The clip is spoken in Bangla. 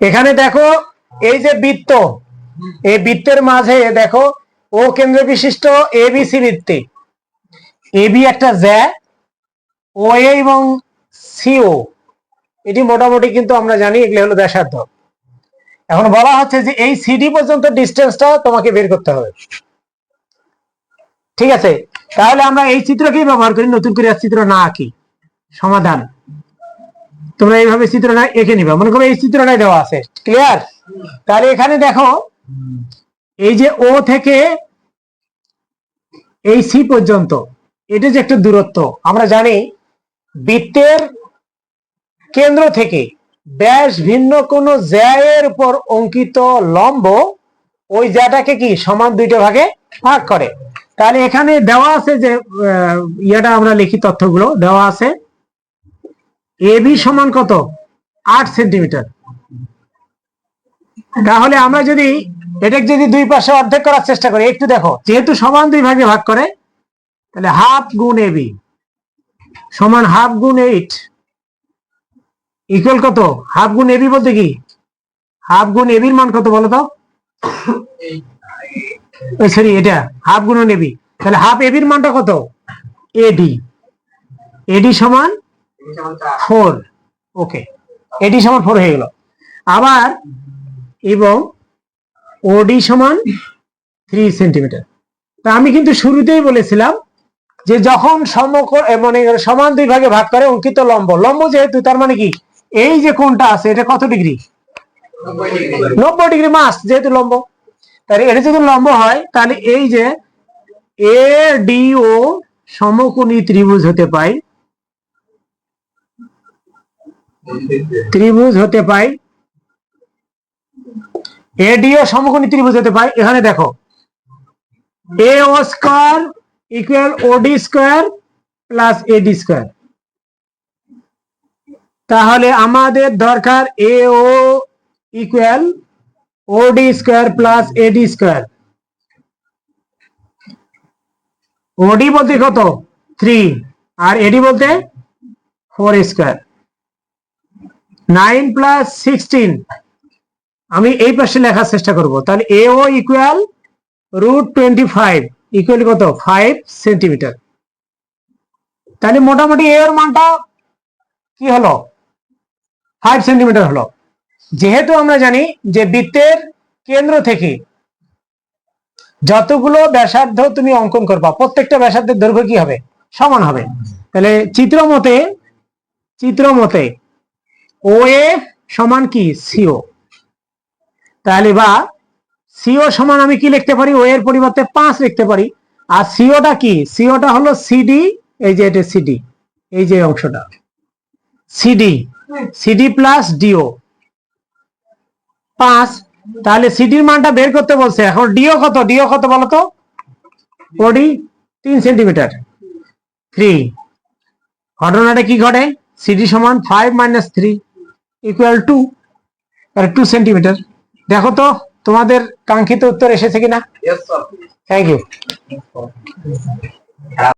এখানে দেখো, এই যে বৃত্ত, এই বৃত্তের মাঝে দেখো, ও কেন্দ্র বিশিষ্ট এবিসি বৃত্তে। এবি একটা জ্যা ও এবং সিও এটি মোটামুটি কিন্তু আমরা জানি, এগুলো হলো ব্যাসার্ধ। এখন বলা হচ্ছে যে এই সিডি পর্যন্ত ডিস্টেন্সটা তোমাকে বের করতে হবে। ঠিক আছে? তাহলে আমরা এই চিত্রকেই ব্যবহার করি, নতুন করে চিত্র না আঁকি। সমাধান। তোমরা এইভাবে চিত্রটা এঁকে নিবে। মনে করো এই চিত্রটাই দেওয়া আছে। ক্লিয়ার তাহলে এখানে দেখো, এই যে ও থেকে এই সি পর্যন্ত, এটা যে একটা দূরত্ব, আমরা জানি বৃত্তের কেন্দ্র থেকে ব্যাস ভিন্ন কোন জ্যায়ের উপর অঙ্কিত লম্ব, ওই জ্যাটাকে কি সমান দুইটা ভাগে ভাগ করে। তাহলে এখানে দেওয়া আছে যে ইয়েটা আমরা লিখি তথ্যগুলো, দেওয়া আছে এবি সমান কত? আট সেন্টিমিটার। তাহলে আমরা যদি এটাকে যদি দুই পাশে অর্ধেক করার চেষ্টা করি, একটু দেখো, যেহেতু সমান দুই ভাগে ভাগ করে, তাহলে হাফ গুণ এবি সমান হাফ গুণ এইট ইকুয়াল কত? হাফ গুণ এবি বলতে কি? হাফ গুণ এবির মান কত বলো তো? সরি এটা, হাফ গুণ এবি তাহলে হাফ এবির মানটা কত? এডি এডি সমান ফোর ওকে এডি সমান ফোর হয়ে গেল। আবার এবং ওডি সমান থ্রি সেন্টিমিটার তা আমি কিন্তু শুরুতেই বলেছিলাম যে যখন সমকোণ মানে সমান দুই ভাগে ভাগ করে অঙ্কিত লম্ব লম্ব যেহেতু, তার মানে কি? এই যে কোণটা আছে, এটা কত ডিগ্রি? নব্বই ডিগ্রি মাস যেহেতু লম্ব। তাহলে এটা যদি লম্ব হয়, তাহলে এই যে এ ডি ও সমকোণী ত্রিভুজ হতে পায় ত্রিভুজ হতে পায় এডিও সমকোণী ত্রিভুজ হতে পাই। এখানে দেখো A O square equal OD square plus AD square. তাহলে আমাদের দরকার A O equal OD square plus AD square. OD বলতে কত? থ্রি আর এডি বলতে four square nine plus sixteen. আমি এই পাশে লেখার চেষ্টা করব। তাহলে A O equal root twenty five equal কত? ফাইভ সেন্টিমিটার তাহলে মোটামুটি এ এর মানটা কি হলো? ফাইভ সেন্টিমিটার হলো। যেহেতু আমরা জানি যে বৃত্তের কেন্দ্র থেকে যতগুলো ব্যাসার্ধ তুমি অঙ্কন করবা, প্রত্যেকটা ব্যাসার্ধের দৈর্ঘ্য কি হবে? সমান হবে। তাহলে চিত্র মতে চিত্র মতে ও এ সমান কি? সিও তাহলে বা সিও সমান আমি কি লিখতে পারি? ও এর পরিবর্তে পাঁচ লিখতে পারি। আর সিওটা কি? সিওটা হলো সিডি এই যে এটা সিডি এই যে অংশটা। সিডি সিডি প্লাস ডিও পাঁচ, তাহলে সিডির মানটা বের করতে বলছে। এখন ডিও কত? ডিও কত বলতো? ওডি তিন সেন্টিমিটার থ্রি ঘটনাটা কি ঘটে? সিডি সমান five minus three equal two two centimetre দেখো তো তোমাদের কাঙ্ক্ষিত উত্তর এসেছে কিনা? Yes, sir. Thank you